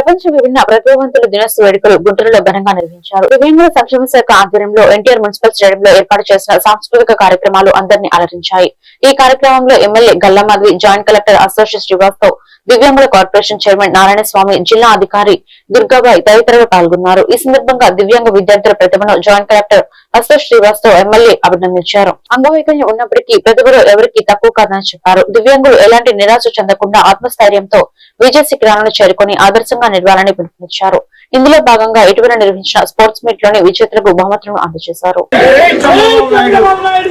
ప్రపంచ విభిన్న ప్రతిభావంతుల దినోత్సవ వేడుకలు గుంటూరులో ఘనంగా నిర్వహించారు. దివ్యాంగుల సంక్షేమ శాఖ ఆధ్వర్యంలో ఎన్టీఆర్ మున్సిపల్ స్టేడియంలో ఏర్పాటు చేసిన సాంస్కృతిక కార్యక్రమాలు అందరినీ అలరించాయి. ఈ కార్యక్రమంలో ఎమ్మెల్యే గల్లమాధవి జాయింట్ కలెక్టర్ అశోష్ శ్రీవాస్తవ్ దివ్యాంగుల కార్పొరేషన్ చైర్మన్ నారాయణస్వామి జిల్లా అధికారి దుర్గాబాయ్ తదితరులు పాల్గొన్నారు. ఈ సందర్భంగా దివ్యాంగ విద్యార్థుల ప్రతిభను జాయింట్ కలెక్టర్ అశోష్ శ్రీవాస్తవ్ ఎమ్మెల్యే అభినందించారు. అంగవైకల్యం ఉన్నప్పటికీ ప్రతిభలో ఎవరికీ తక్కువ కాదని చెప్పారు. దివ్యాంగులు ఎలాంటి నిరాశ చెందకుండా ఆత్మస్థైర్యంతో విజయ శిఖరాలను చేరుకుని ఆదర్శంగా నిలవాలని పిలుపునిచ్చారు. ఇందులో భాగంగా ఇటీవల నిర్వహించిన స్పోర్ట్స్ మీట్లోని విజేతలకు బహుమతులను అందజేశారు. చంద్రబాబు నాయుడు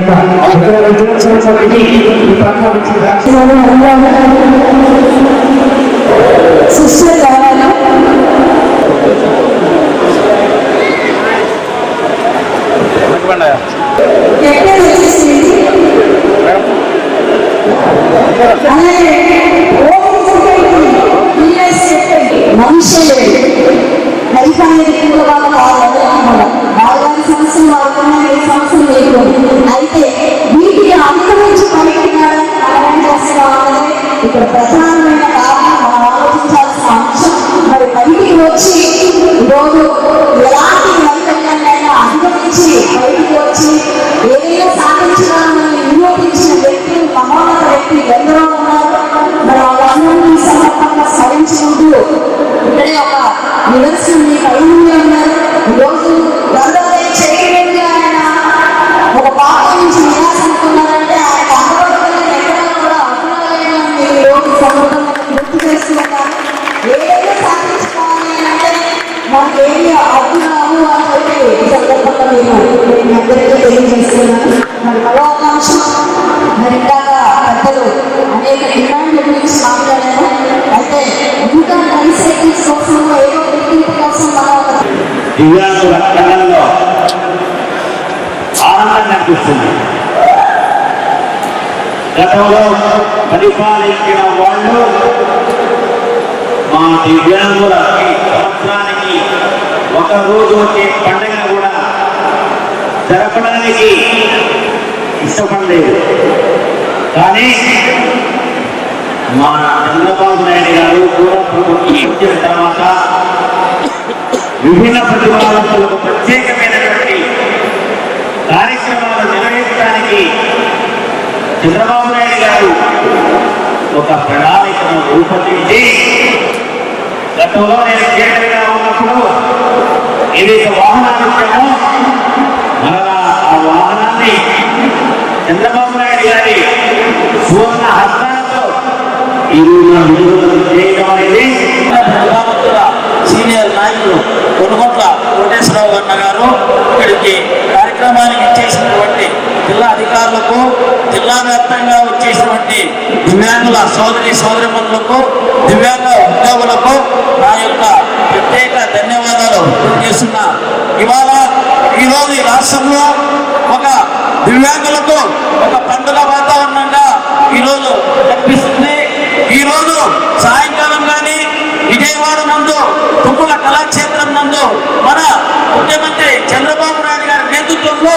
యొక్క ఈ సిస్టర్ కావాలి ఎక్కడ వచ్చేసింది? అలాగే మనుషులు. ఈరోజు మాకేమి అవుతున్నాము అని చెప్పి ఈ సందర్భంగా నేను మీ అందరికీ తెలియజేస్తున్నాను మరి మరో అంశం మరి ఇందాక పెద్దలు అనేక డిమాండ్ల గురించి మాట్లాడారు అయితే ఇంకా రీసైకిల్స్ కోసం ఏదో గుర్తింపు కోసం మనం ఒక దివ్యాంగుల కళల్లో ఆనందం అనిపిస్తుంది. గతంలో పరిపాలించిన వాళ్ళు మా దివ్యాంగుల సంవత్సరానికి ఒక రోజు వచ్చే పండుగను కూడా జరపడానికి ఇష్టపడలేదు. కానీ మా చంద్రబాబు నాయుడు గారు కూడా ప్రభుత్వం వచ్చిన తర్వాత విభిన్న ప్రతిభావంతులకు ప్రత్యేకమైనటువంటి కార్యక్రమాలు నిర్వహించడానికి చంద్రబాబు నాయుడు గారు ఒక ప్రణాళికను రూపొందించి గతంలో నేను కేటర్గా ఉన్నప్పుడు ఇది వాహనాలు ఇచ్చాము మరలా ఆ వాహనాన్ని చంద్రబాబు నాయుడు గారి సువర్ణ హస్తాలతో ఈ రోజున విడుదల చేయడం అనేది సీనియర్ నాయకులు కొనుగోట్ల కోటేశ్వరరావు అన్న గారు ఇక్కడికి కార్యక్రమానికి ఇచ్చేసినటువంటి జిల్లా అధికారులకు జిల్లా వ్యాప్తంగా వచ్చేసినటువంటి దివ్యాంగుల సోదరి సోదరిమణులకు దివ్యాంగ ఉద్యోగులకు నా యొక్క ప్రత్యేక ధన్యవాదాలు తెలియజేస్తున్నా ఇవాళ ఈరోజు ఈ రాష్ట్రంలో ఒక దివ్యాంగులకు ఒక పండుగ వాతావరణంగా ఈరోజు కనిపిస్తుంది. ఈరోజు సాయంకాలం కానీ విజయవాడ నందు తుమ్ముల కళాక్షేత్రం నందు మన ముఖ్యమంత్రి చంద్రబాబు నాయుడు గారి నేతృత్వంలో